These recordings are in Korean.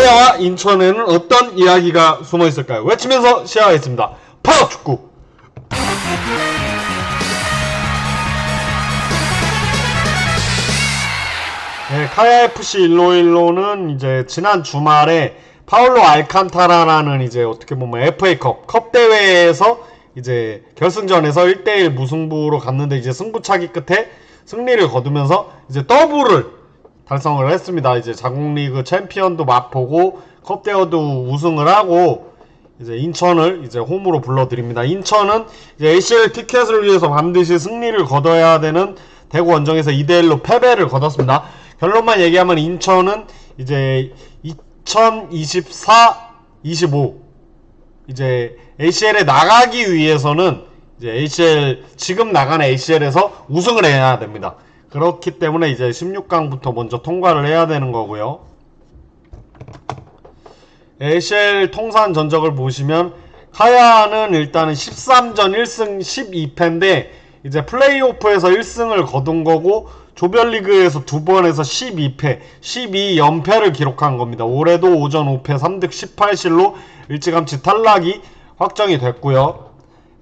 하야와 인천에는 어떤 이야기가 숨어 있을까요? 외치면서 시작하겠습니다. 파워 축구. 네, 카야 FC 일로 일로는 이제 지난 주말에 파울로 알칸타라라는 이제 어떻게 보면 FA컵 컵 대회에서 이제 결승전에서 1대1 무승부로 갔는데 이제 승부차기 끝에 승리를 거두면서 이제 더블을 달성을 했습니다. 이제 자국리그 챔피언도 맛보고 컵 대회도 우승을 하고 이제 인천을 이제 홈으로 불러드립니다. 인천은 이제 ACL 티켓을 위해서 반드시 승리를 거둬야 되는 대구 원정에서 2대1로 패배를 거뒀습니다. 결론만 얘기하면 인천은 이제 2024, 25 이제 ACL에 나가기 위해서는 이제 ACL 지금 나가는 ACL에서 우승을 해야 됩니다. 그렇기 때문에 이제 16강부터 먼저 통과를 해야 되는 거고요. ACL 통산 전적을 보시면 카야는 일단은 13전 1승 12패인데 이제 플레이오프에서 1승을 거둔 거고 조별리그에서 두 번에서 12패, 12연패를 기록한 겁니다. 올해도 5전 5패 3득 18실로 일찌감치 탈락이 확정이 됐고요.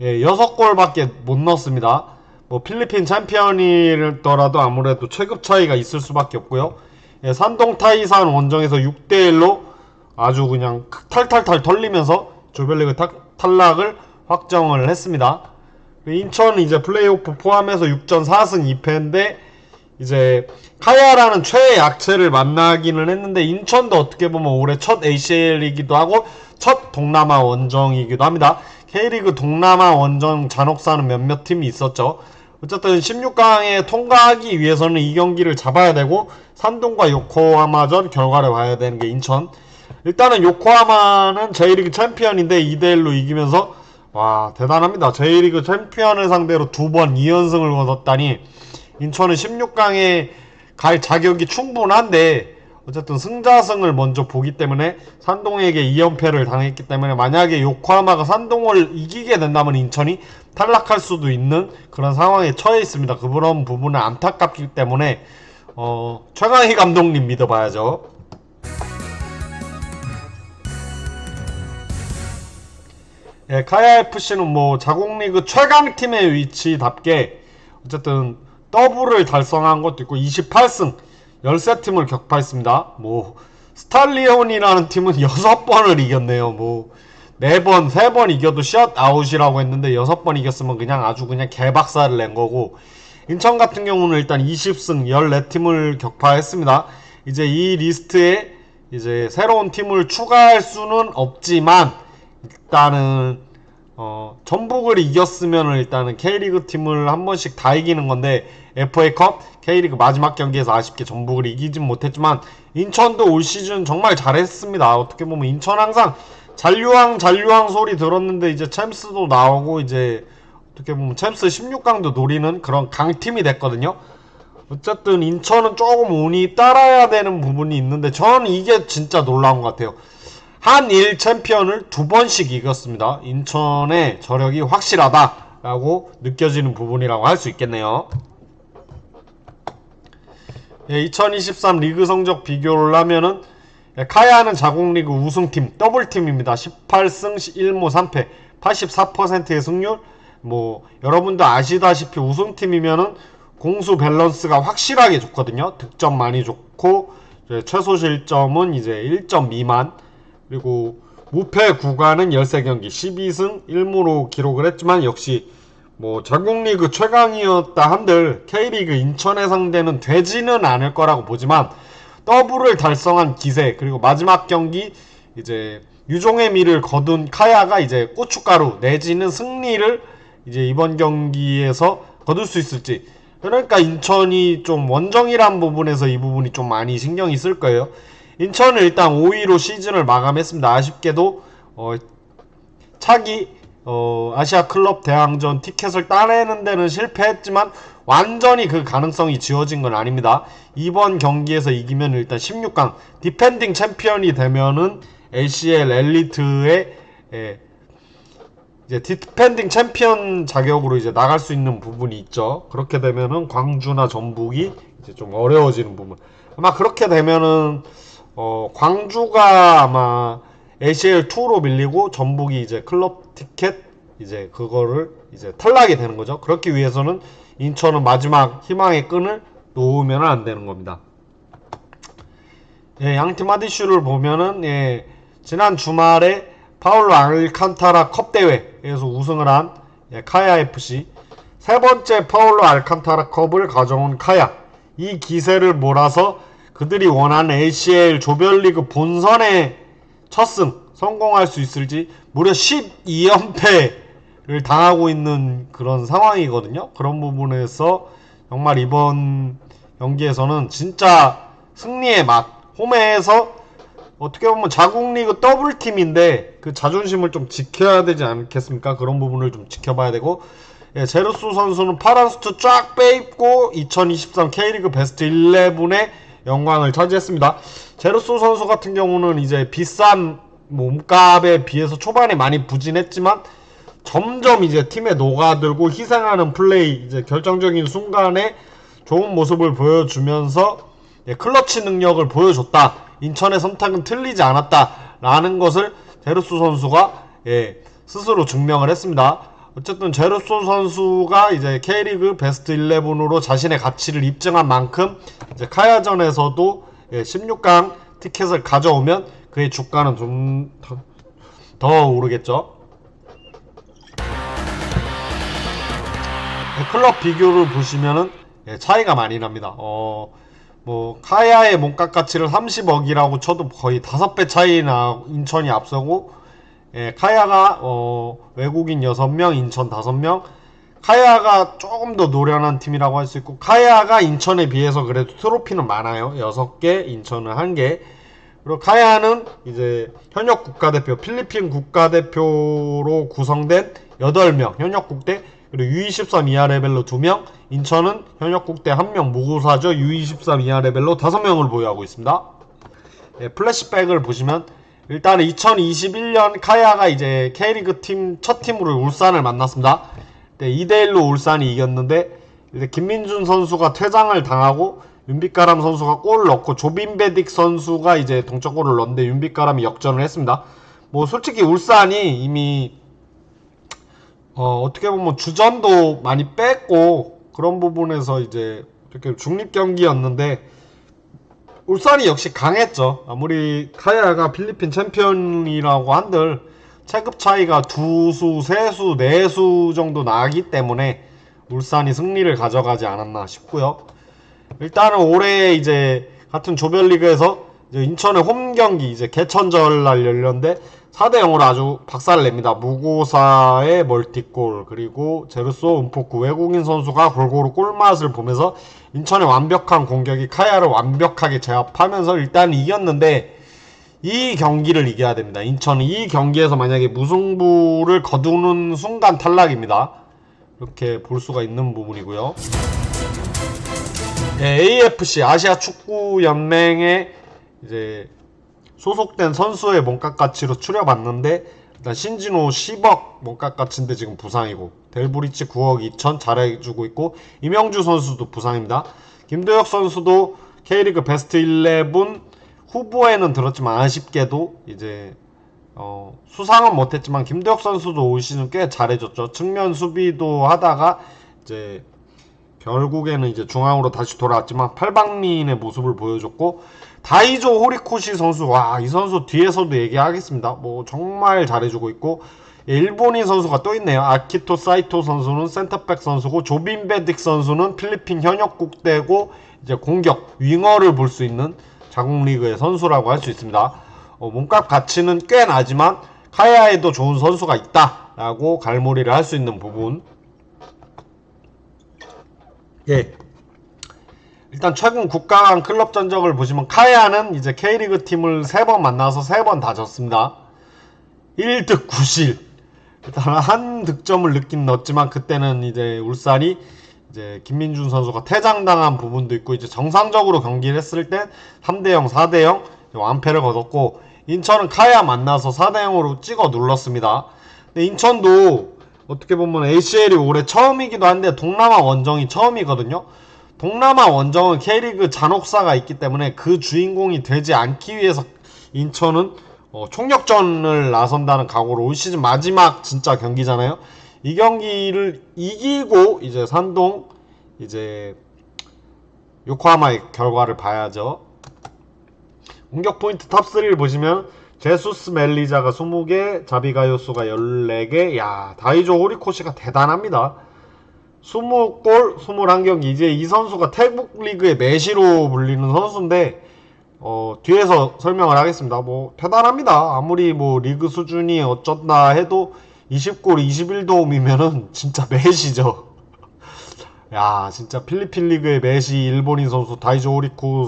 예, 6골밖에 못 넣었습니다. 뭐 필리핀 챔피언이더라도 아무래도 체급 차이가 있을 수밖에 없고요. 예, 산동 타이산 원정에서 6대 1로 아주 그냥 탈탈탈 털리면서 조별리그 타- 탈락을 확정을 했습니다. 인천은 이제 플레이오프 포함해서 6전 4승 2패인데 이제 카야라는 최애 약체를 만나기는 했는데 인천도 어떻게 보면 올해 첫 ACL이기도 하고 첫 동남아 원정이기도 합니다. K리그 동남아 원정 잔혹사는 몇몇 팀이 있었죠. 어쨌든 16강에 통과하기 위해서는 이 경기를 잡아야 되고 산동과 요코하마전 결과를 봐야 되는 게 인천. 일단은 요코하마는 J리그 챔피언인데 2대1로 이기면서 와 대단합니다. J리그 챔피언을 상대로 두 번 2연승을 거뒀다니 인천은 16강에 갈 자격이 충분한데 어쨌든 승자승을 먼저 보기 때문에 산동에게 2연패를 당했기 때문에 만약에 요코하마가 산동을 이기게 된다면 인천이 탈락할 수도 있는 그런 상황에 처해 있습니다. 그런 부분은 안타깝기 때문에 어, 최강희 감독님 믿어봐야죠. 예, 카야 FC는 뭐 자국리그 최강팀의 위치답게 어쨌든 더블을 달성한 것도 있고 28승 13팀을 격파했습니다. 뭐 스탈리온이라는 팀은 6번을 이겼네요. 뭐 4번, 3번 이겨도 샷 아웃이라고 했는데 6번 이겼으면 그냥 아주 그냥 개박살을 낸 거고 인천 같은 경우는 일단 20승 14팀을 격파했습니다. 이제 이 리스트에 이제 새로운 팀을 추가할 수는 없지만 일단은 어, 전북을 이겼으면 일단은 K리그 팀을 한 번씩 다 이기는 건데 FA컵 K리그 마지막 경기에서 아쉽게 전북을 이기진 못했지만 인천도 올 시즌 정말 잘했습니다. 어떻게 보면 인천 항상 잔류왕 잔류왕 소리 들었는데 이제 챔스도 나오고 이제 어떻게 보면 챔스 16강도 노리는 그런 강팀이 됐거든요. 어쨌든 인천은 조금 운이 따라야 되는 부분이 있는데 저는 이게 진짜 놀라운 것 같아요. 한일 챔피언을 두 번씩 이겼습니다. 인천의 저력이 확실하다라고 느껴지는 부분이라고 할 수 있겠네요. 예, 2023 리그 성적 비교를 하면은 예, 카야는 자국리그 우승팀 더블팀입니다. 18승 1무 3패 84%의 승률 뭐 여러분도 아시다시피 우승팀이면은 공수 밸런스가 확실하게 좋거든요. 득점 많이 좋고 최소 실점은 이제 1점 미만 그리고 무패 구간은 13경기 12승 1무로 기록을 했지만 역시 뭐 전국리그 최강이었다 한들 K리그 인천의 상대는 되지는 않을 거라고 보지만 더블을 달성한 기세 그리고 마지막 경기 이제 유종의 미를 거둔 카야가 이제 고춧가루 내지는 승리를 이제 이번 경기에서 거둘 수 있을지 그러니까 인천이 좀 원정이란 부분에서 이 부분이 좀 많이 신경이 쓸 거예요. 인천은 일단 5위로 시즌을 마감했습니다. 아쉽게도 어, 차기 어, 아시아 클럽 대항전 티켓을 따내는 데는 실패했지만 완전히 그 가능성이 지워진 건 아닙니다. 이번 경기에서 이기면 일단 16강 디펜딩 챔피언이 되면은 ACL 엘리트의 예, 이제 디펜딩 챔피언 자격으로 이제 나갈 수 있는 부분이 있죠. 그렇게 되면은 광주나 전북이 이제 좀 어려워지는 부분. 아마 그렇게 되면은 어, 광주가 아마 ACL 2로 밀리고 전북이 이제 클럽 티켓 이제 그거를 이제 탈락이 되는 거죠. 그렇기 위해서는 인천은 마지막 희망의 끈을 놓으면 안 되는 겁니다. 예, 양팀 하디슈를 보면은 예, 지난 주말에 파울로 알칸타라 컵 대회에서 우승을 한 예, 카야 FC 세 번째 파울로 알칸타라 컵을 가져온 카야 이 기세를 몰아서 그들이 원하는 ACL 조별리그 본선에 첫승 성공할 수 있을지 무려 12연패를 당하고 있는 그런 상황이거든요. 그런 부분에서 정말 이번 경기에서는 진짜 승리의 맛 홈에서 어떻게 보면 자국리그 더블 팀인데 그 자존심을 좀 지켜야 되지 않겠습니까? 그런 부분을 좀 지켜봐야 되고 예, 제르소 선수는 파란 수트 쫙 빼입고 2023 K리그 베스트 11의 영광을 차지했습니다. 제르소 선수 같은 경우는 이제 비싼 몸값에 비해서 초반에 많이 부진했지만 점점 이제 팀에 녹아들고 희생하는 플레이 이제 결정적인 순간에 좋은 모습을 보여주면서 예, 클러치 능력을 보여줬다. 인천의 선택은 틀리지 않았다라는 것을 제르소 선수가 예, 스스로 증명을 했습니다. 어쨌든 제르소 선수가 이제 K리그 베스트 11으로 자신의 가치를 입증한 만큼 이제 카야전에서도 예, 16강 티켓을 가져오면 그의 주가는 좀 더 오르겠죠. 예, 클럽 비교를 보시면은 예, 차이가 많이 납니다. 어, 뭐 카야의 몸값 가치를 30억이라고 쳐도 거의 5배 차이 나 인천이 앞서고 예, 카야가 어, 외국인 6명, 인천 5명. 카야가 조금 더 노련한 팀이라고 할 수 있고 카야가 인천에 비해서 그래도 트로피는 많아요. 6개, 인천은 1개. 그리고 카야는 이제 현역 국가대표, 필리핀 국가대표로 구성된 8명, 현역 국대, 그리고 U23 이하 레벨로 2명, 인천은 현역 국대 1명 무구사죠. U23 이하 레벨로 5명을 보유하고 있습니다. 예, 플래시백을 보시면 일단 2021년 카야가 이제 K리그 팀 첫 팀으로 울산을 만났습니다. 네, 2대1로 울산이 이겼는데 김민준 선수가 퇴장을 당하고 윤빛가람 선수가 골을 넣고 조빈베딕 선수가 이제 동점골을 넣었는데 윤빛가람이 역전을 했습니다. 뭐 솔직히 울산이 이미 어, 어떻게 보면 주전도 많이 뺐고 그런 부분에서 이제 이렇게 중립 경기였는데 울산이 역시 강했죠. 아무리 카야가 필리핀 챔피언이라고 한들 체급 차이가 두 수, 세 수, 네 수 정도 나기 때문에 울산이 승리를 가져가지 않았나 싶고요. 일단은 올해 이제 같은 조별리그에서 이제 인천의 홈 경기 이제 개천절 날 열렸는데 4대 0으로 아주 박살을 냅니다. 무고사의 멀티골 그리고 제르소 은포크 외국인 선수가 골고루 골맛을 보면서 인천의 완벽한 공격이 카야를 완벽하게 제압하면서 일단 이겼는데 이 경기를 이겨야 됩니다. 인천은 이 경기에서 만약에 무승부를 거두는 순간 탈락입니다. 이렇게 볼 수가 있는 부분이고요. 예, AFC 아시아 축구 연맹에 이제 소속된 선수의 몸값 가치로 추려봤는데 일단 신진호 10억 몸값 가치인데 지금 부상이고 델브리치 9억 2천 잘해주고 있고 이명주 선수도 부상입니다. 김도혁 선수도 K리그 베스트 11 후보에는 들었지만 아쉽게도 이제 어, 수상은 못했지만 김도혁 선수도 올 시즌 꽤 잘해줬죠. 측면 수비도 하다가 이제 결국에는 이제 중앙으로 다시 돌아왔지만 팔방미인의 모습을 보여줬고 다이조 호리코시 선수 와 이 선수 뒤에서도 얘기하겠습니다. 뭐 정말 잘해주고 있고 예, 일본인 선수가 또 있네요. 아키토 사이토 선수는 센터백 선수고 조빈 베딕 선수는 필리핀 현역 국대고 이제 공격 윙어를 볼 수 있는 자국 리그의 선수라고 할 수 있습니다. 어, 몸값 가치는 꽤 나지만 카야에도 좋은 선수가 있다라고 갈무리를 할 수 있는 부분. 예. 일단 최근 국가간 클럽 전적을 보시면 카야는 이제 K리그 팀을 세 번 만나서 세 번 다 졌습니다. 1득 9실. 일단 한 득점을 넣긴 넣었지만 그때는 이제 울산이 이제 김민준 선수가 퇴장당한 부분도 있고 이제 정상적으로 경기를 했을 때 3대 0, 4대 0 완패를 거뒀고 인천은 카야 만나서 4대 0으로 찍어 눌렀습니다. 근데 인천도 어떻게 보면 ACL이 올해 처음이기도 한데 동남아 원정이 처음이거든요. 동남아 원정은 K리그 잔혹사가 있기 때문에 그 주인공이 되지 않기 위해서 인천은 어, 총력전을 나선다는 각오로 올 시즌 마지막 진짜 경기잖아요. 이 경기를 이기고 이제 산동 이제 요코하마의 결과를 봐야죠. 공격 포인트 탑 3를 보시면 제수스 멜리자가 20개, 자비가요수가 14개. 야, 다이조 호리코시가 대단합니다. 20골, 21경기. 이제 이 선수가 태국 리그의 메시로 불리는 선수인데 어, 뒤에서 설명을 하겠습니다. 뭐 대단합니다. 아무리 뭐 리그 수준이 어쩐다 해도 20골 21도움이면은 진짜 메시죠. 야, 진짜 필리핀 리그의 메시 일본인 선수 다이조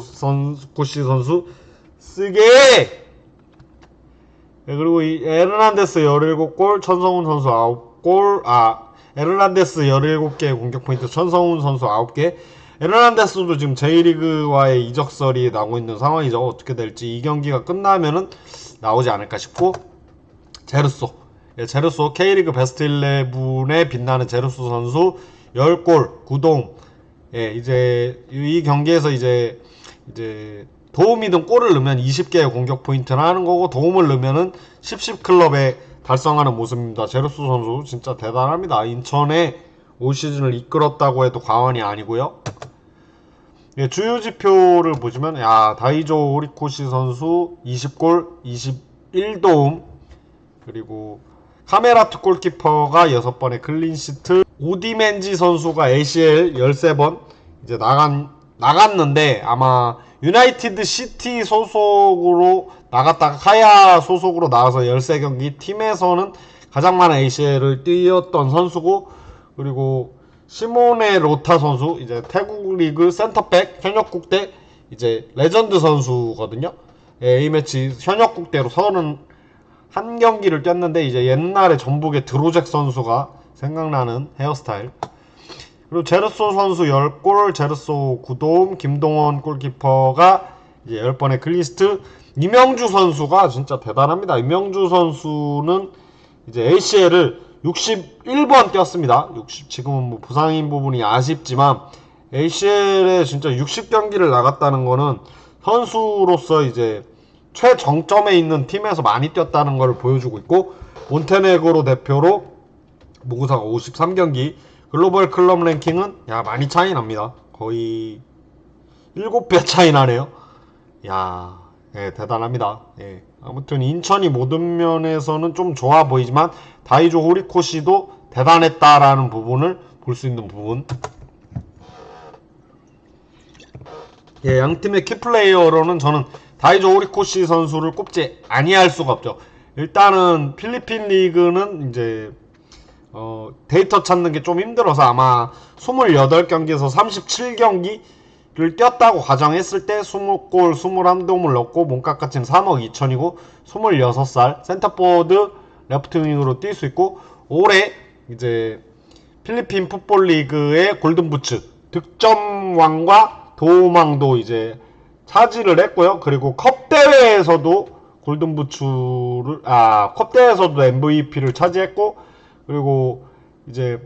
선수 코시 선수 쓰게 네, 그리고 이 에르난데스 17골, 천성훈 선수 9골, 아, 에르난데스 17개 공격 포인트, 천성훈 선수 9개. 에르난데스도 지금 J리그와의 이적설이 나오고 있는 상황이죠. 어떻게 될지 이 경기가 끝나면은 나오지 않을까 싶고, 제르소. 예, 제르소 K리그 베스트 11에 빛나는 제르소 선수 10골, 9동. 예, 이제 이 경기에서 이제 이제 도움이든 골을 넣으면 20개의 공격 포인트를 하는 거고 도움을 넣으면은 10, 10 클럽에 달성하는 모습입니다. 제르소 선수 진짜 대단합니다. 인천에 올 시즌을 이끌었다고 해도 과언이 아니고요. 예, 주요 지표를 보시면 야 다이조 오리코시 선수 20골, 21도움 그리고 카메라트 골키퍼가 6번의 클린시트 오디멘지 선수가 ACL 13번 이제 나간 나갔는데 아마 유나이티드 시티 소속으로 나갔다가 카야 소속으로 나와서 13경기 팀에서는 가장 많은 ACL을 뛰었던 선수고 그리고 시모네 로타 선수 이제 태국 리그 센터백 현역 국대 이제 레전드 선수거든요. 예, A매치 현역 국대로 31경기를 뛰었는데 이제 옛날에 전북의 드로잭 선수가 생각나는 헤어스타일 그리고 제르소 선수 10골, 제르소 9도움, 김동원 골키퍼가 이제 10번의 클리스트, 이명주 선수가 진짜 대단합니다. 이명주 선수는 이제 ACL을 61번 뛰었습니다. 60, 지금은 뭐 부상인 부분이 아쉽지만 ACL에 진짜 60경기를 나갔다는 거는 선수로서 이제 최정점에 있는 팀에서 많이 뛰었다는 걸 보여주고 있고 몬테네그로 대표로 모구사가 53경기 글로벌 클럽 랭킹은 야 많이 차이 납니다. 거의 7배 차이 나네요. 야, 예, 대단합니다. 예. 아무튼 인천이 모든 면에서는 좀 좋아 보이지만 다이조 호리코시도 대단했다라는 부분을 볼 수 있는 부분. 예, 양 팀의 키플레이어로는 저는 다이조 호리코시 선수를 꼽지 아니할 수가 없죠. 일단은 필리핀 리그는 이제 어, 데이터 찾는 게 좀 힘들어서 아마 28경기에서 37경기를 뛰었다고 가정했을 때 20골 21도움을 넣고 몸값가치는 3억 2천이고 26살 센터포드 레프트윙으로 뛸 수 있고 올해 이제 필리핀 풋볼 리그의 골든부츠 득점왕과 도움왕도 이제 차지를 했고요. 그리고 컵 대회에서도 골든부츠를 아 컵 대회에서도 MVP를 차지했고 그리고 이제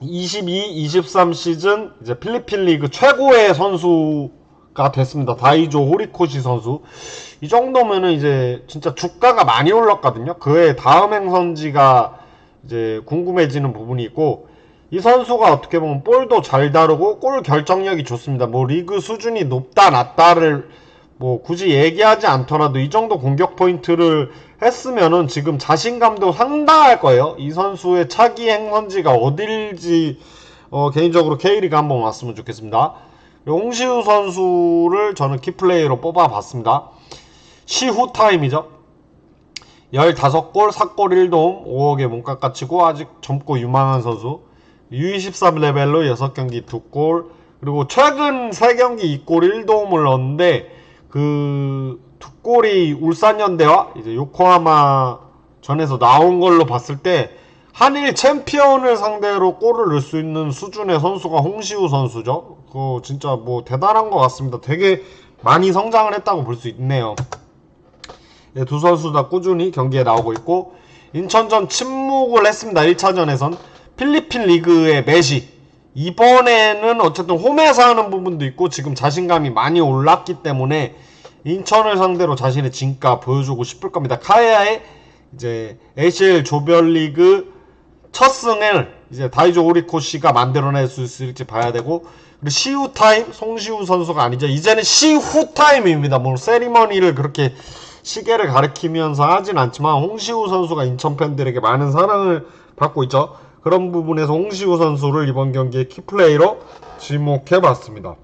22, 23 시즌 이제 필리핀 리그 최고의 선수가 됐습니다. 다이조 호리코시 선수. 이 정도면은 이제 진짜 주가가 많이 올랐거든요. 그의 다음 행선지가 이제 궁금해지는 부분이 있고 이 선수가 어떻게 보면 볼도 잘 다루고 골 결정력이 좋습니다. 뭐 리그 수준이 높다 낮다를 뭐 굳이 얘기하지 않더라도 이 정도 공격 포인트를 했으면은 지금 자신감도 상당할 거예요. 이 선수의 차기 행선지가 어딜지 어, 개인적으로 K리그 한번 왔으면 좋겠습니다. 홍시우 선수를 저는 키플레이로 뽑아봤습니다. 시후 타임이죠. 15골, 4골 1도움, 5억의 몸값 가치고 아직 젊고 유망한 선수. U23 레벨로 6경기 2골, 그리고 최근 3경기 2골 1도움을 넣었는데 그 두 골이 울산현대와 이제 요코하마 전에서 나온 걸로 봤을 때 한일 챔피언을 상대로 골을 넣을 수 있는 수준의 선수가 홍시우 선수죠. 그거 진짜 뭐 대단한 것 같습니다. 되게 많이 성장을 했다고 볼 수 있네요. 예, 두 선수 다 꾸준히 경기에 나오고 있고 인천전 침묵을 했습니다. 1차전에선 필리핀 리그의 메시 이번에는 어쨌든 홈에서 하는 부분도 있고 지금 자신감이 많이 올랐기 때문에 인천을 상대로 자신의 진가 보여주고 싶을 겁니다. 카야의 이제 ACL 조별리그 첫 승을 이제 다이조 오리코시가 만들어낼 수 있을지 봐야 되고 그리고 시우 타임 송시우 선수가 아니죠. 이제는 시후 타임입니다. 뭐 세리머니를 그렇게 시계를 가리키면서 하진 않지만 홍시우 선수가 인천 팬들에게 많은 사랑을 받고 있죠. 그런 부분에서 홍시우 선수를 이번 경기에 키플레이로 지목해봤습니다.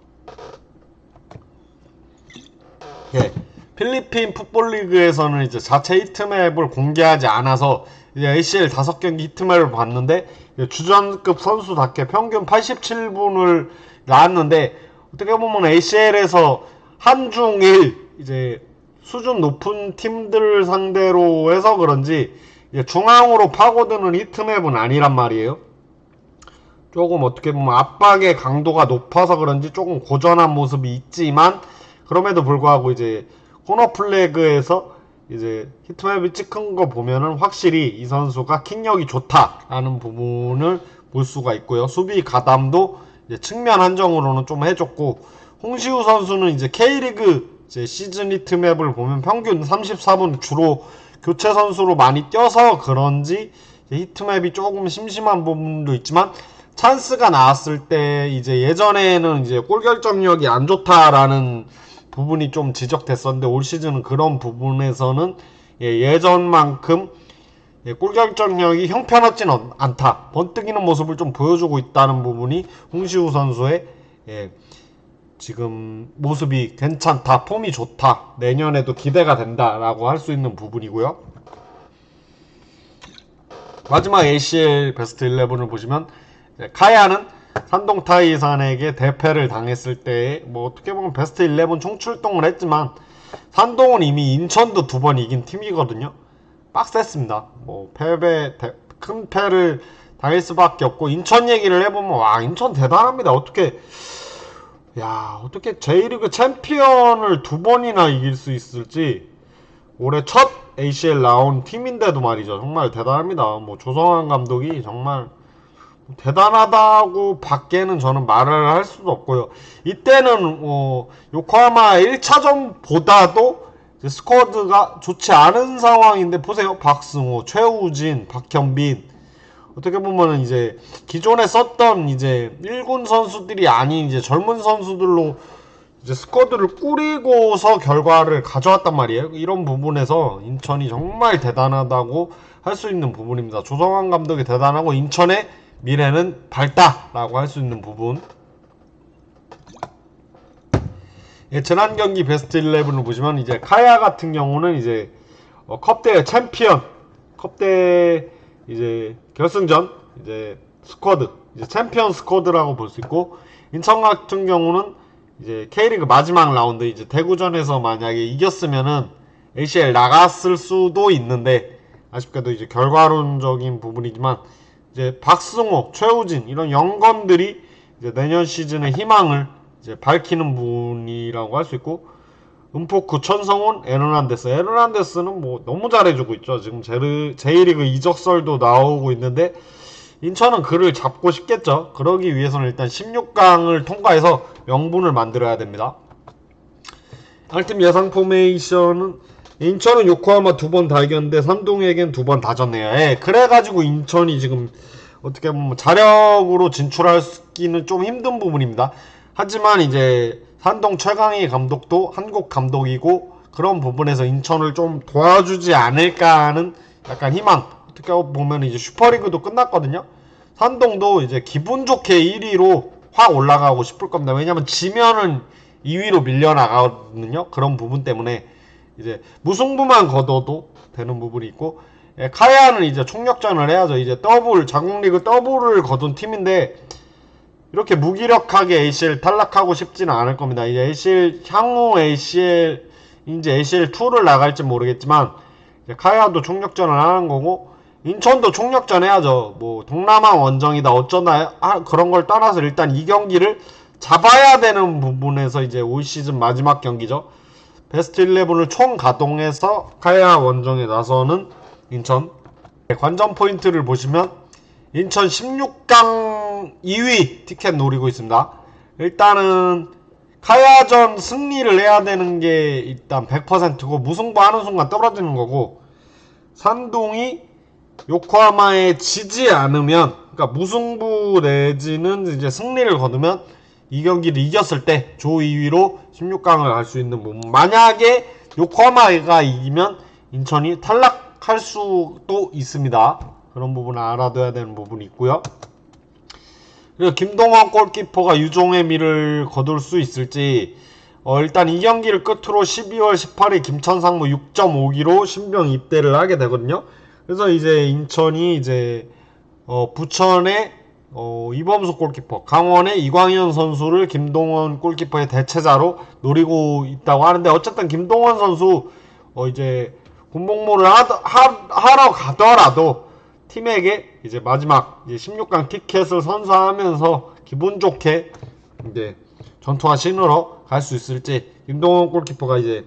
예, 필리핀 풋볼리그에서는 이제 자체 히트맵을 공개하지 않아서 이제 ACL 다섯 경기 히트맵을 봤는데 주전급 선수답게 평균 87분을 나왔는데 어떻게 보면 ACL에서 한중일 이제 수준 높은 팀들 상대로 해서 그런지 중앙으로 파고드는 히트맵은 아니란 말이에요. 조금 어떻게 보면 압박의 강도가 높아서 그런지 조금 고전한 모습이 있지만 그럼에도 불구하고 이제 코너 플래그에서 이제 히트맵이 찍은 거 보면은 확실히 이 선수가 킥력이 좋다라는 부분을 볼 수가 있고요. 수비 가담도 측면 한정으로는 좀 해줬고 홍시우 선수는 이제 K리그 이제 시즌 히트맵을 보면 평균 34분 주로 교체 선수로 많이 뛰어서 그런지 히트맵이 조금 심심한 부분도 있지만 찬스가 나왔을 때 이제 예전에는 이제 골 결정력이 안 좋다라는 부분이 좀 지적됐었는데 올 시즌은 그런 부분에서는 예, 예전만큼 예, 골 결정력이 형편없진 않- 않다. 번뜩이는 모습을 좀 보여주고 있다는 부분이 홍시우 선수의 예, 지금 모습이 괜찮다, 폼이 좋다, 내년에도 기대가 된다라고 할 수 있는 부분이고요. 마지막 ACL 베스트 11을 보시면 이제 카야는 산동 타이산에게 대패를 당했을 때 뭐 어떻게 보면 베스트 11 총출동을 했지만 산동은 이미 인천도 두 번 이긴 팀이거든요. 빡셌습니다. 뭐 패배 대- 큰 패를 당할 수밖에 없고 인천 얘기를 해보면 와 인천 대단합니다. 어떻게 야 어떻게 J리그 챔피언을 두 번이나 이길 수 있을지 올해 첫 ACL 나온 팀인데도 말이죠. 정말 대단합니다. 뭐 조성환 감독이 정말 대단하다고 밖에는 저는 말을 할 수도 없고요. 이때는 어, 요코하마 1차전보다도 이제 스쿼드가 좋지 않은 상황인데 보세요. 박승호, 최우진, 박현빈 어떻게 보면은 이제 기존에 썼던 이제 1군 선수들이 아닌 이제 젊은 선수들로 이제 스쿼드를 꾸리고서 결과를 가져왔단 말이에요. 이런 부분에서 인천이 정말 대단하다고 할 수 있는 부분입니다. 조성환 감독이 대단하고 인천의 미래는 밝다라고 할 수 있는 부분. 예, 지난 경기 베스트 11을 보시면 이제 카야 같은 경우는 이제 어, 컵대회 챔피언, 컵대 이제 결승전 이제 스쿼드, 이제 챔피언 스쿼드라고 볼 수 있고 인천 같은 경우는 이제 K리그 마지막 라운드 이제 대구전에서 만약에 이겼으면은 ACL 나갔을 수도 있는데 아쉽게도 이제 결과론적인 부분이지만 이제 박승호, 최우진 이런 영건들이 이제 내년 시즌의 희망을 이제 밝히는 분이라고 할 수 있고 은포크 천성훈, 에르난데스. 에르난데스는 뭐 너무 잘해주고 있죠. 지금 제르, J리그 이적설도 나오고 있는데 인천은 그를 잡고 싶겠죠. 그러기 위해서는 일단 16강을 통과해서 명분을 만들어야 됩니다. 알팀 예상 포메이션은 인천은 요코하마 두 번 다 이겼는데 삼동에겐 두 번 다 졌네요. 예, 그래가지고 인천이 지금 어떻게 보면 자력으로 진출하기는 좀 힘든 부분입니다. 하지만 이제 산동 최강희 감독도 한국 감독이고 그런 부분에서 인천을 좀 도와주지 않을까 하는 약간 희망. 어떻게 보면 이제 슈퍼리그도 끝났거든요. 산동도 이제 기분 좋게 1위로 확 올라가고 싶을 겁니다. 왜냐면 지면은 2위로 밀려나가거든요. 그런 부분 때문에 이제 무승부만 거둬도 되는 부분이 있고 예, 카야는 이제 총력전을 해야죠. 이제 더블 자국리그 더블을 거둔 팀인데 이렇게 무기력하게 ACL 탈락하고 싶지는 않을 겁니다. 이제 ACL 향후 ACL 이제 ACL 2를 나갈지 모르겠지만 카야도 총력전을 하는 거고 인천도 총력전 해야죠. 뭐 동남아 원정이다 어쩌나 아, 그런 걸 떠나서 일단 이 경기를 잡아야 되는 부분에서 이제 올 시즌 마지막 경기죠. 베스트 11을 총 가동해서 카야 원정에 나서는 인천 네, 관전 포인트를 보시면 인천 1승 2위 티켓 노리고 있습니다. 일단은 카야전 승리를 해야 되는 게 일단 100%고 무승부 하는 순간 떨어지는 거고 산동이 요코하마에 지지 않으면 그러니까 무승부 내지는 이제 승리를 거두면 이 경기를 이겼을 때 조 2위로 16강을 갈 수 있는 부분. 만약에 요코하마가 이기면 인천이 탈락할 수도 있습니다. 그런 부분을 알아둬야 되는 부분이 있고요 김동원 골키퍼가 유종의 미를 거둘 수 있을지 어, 일단 이 경기를 끝으로 12월 18일 김천상무 6.5기로 신병 입대를 하게 되거든요. 그래서 이제 인천이 이제 어, 부천의 어, 이범수 골키퍼, 강원의 이광현 선수를 김동원 골키퍼의 대체자로 노리고 있다고 하는데 어쨌든 김동원 선수 어, 이제 군복무를 하, 하, 하러 가더라도 팀에게 이제 마지막 이제 16강 티켓을 선사하면서 기분 좋게 이제 전투화 신으러 갈 수 있을지 김동원 골키퍼가 이제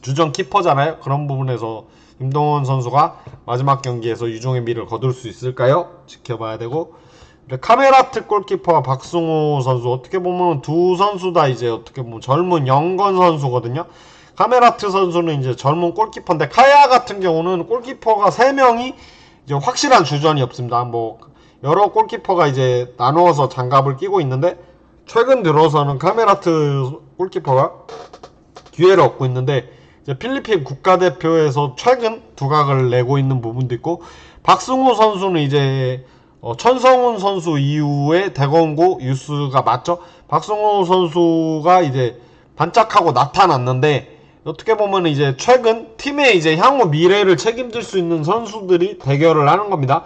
주전 키퍼잖아요. 그런 부분에서 김동원 선수가 마지막 경기에서 유종의 미를 거둘 수 있을까요? 지켜봐야 되고 카메라트 골키퍼와 박승호 선수 어떻게 보면 두 선수 다 이제 어떻게 보면 젊은 영건 선수거든요. 카메라트 선수는 이제 젊은 골키퍼인데 카야 같은 경우는 골키퍼가 3명이 이제 확실한 주전이 없습니다. 뭐 여러 골키퍼가 이제 나누어서 장갑을 끼고 있는데 최근 들어서는 카메라트 골키퍼가 기회를 얻고 있는데 이제 필리핀 국가대표에서 최근 두각을 내고 있는 부분도 있고 박승호 선수는 이제 어, 천성훈 선수 이후에 대건고 유스가 맞죠? 박승호 선수가 이제 반짝하고 나타났는데 어떻게 보면 이제 최근 팀의 이제 향후 미래를 책임질 수 있는 선수들이 대결을 하는 겁니다.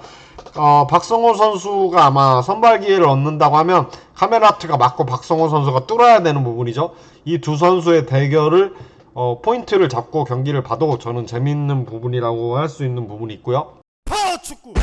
어, 박성호 선수가 아마 선발 기회를 얻는다고 하면 카메라트가 맞고 박성호 선수가 뚫어야 되는 부분이죠. 이 두 선수의 대결을 어, 포인트를 잡고 경기를 봐도 저는 재밌는 부분이라고 할 수 있는 부분이 있고요. 파축구